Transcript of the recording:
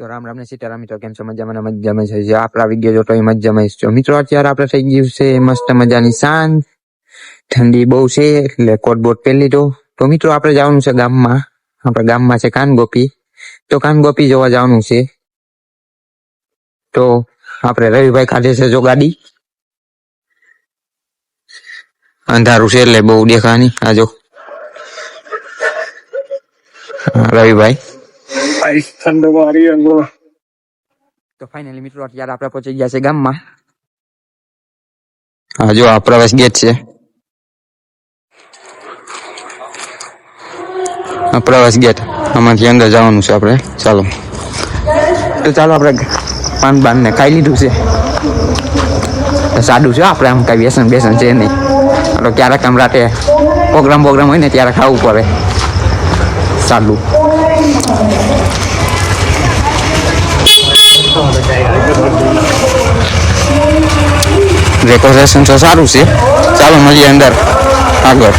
તો રામ રામ ને સીતારામ મિત્રો, કેમ છો? મજામાં મજા મજા છે. આપણા વીડિયો જોતો એ મજા જ છો. મિત્રો, અત્યારે આપણે થઈ ગયું છે મસ્ત મજાની શાંત ઠંડી બહુ છે, એટલે કોટ બોટ પહેરી લીધો. તો મિત્રો, આપણે જવાનું છે ગામમાં. આપણા ગામમાં છે કાન ગોપી તો કાન ગોપી જોવા જવાનું છે. તો આપણે રવિભાઈ ખાધે છે જો ગાડી. અંધારું છે એટલે બહુ દેખાની આ જો. હા, અંગો. તો ફાઇનલી મિત્રો અત્યારે આપણે પહોંચી ગયા છે ગામમાં. હા જો આ પ્રવેશ ગેટ છે. પ્રવાસ ગેટ. આમાંથી અંદર જવાનું છે આપણે. ચાલો. તો ચાલો આપણે પાન બાન ને ખાઈ લીધું છે. સાદું છે આપણે આમ કઈ વ્યસન બેસન છે નહીં. તો ક્યારેક આમ રાતે પ્રોગ્રામ પ્રોગ્રામ હોય ને ત્યારે ખાવું પડે. સાદું. ડેકોરેશન તો સારું છે. ચાલો મળીએ અંદર. આગળ.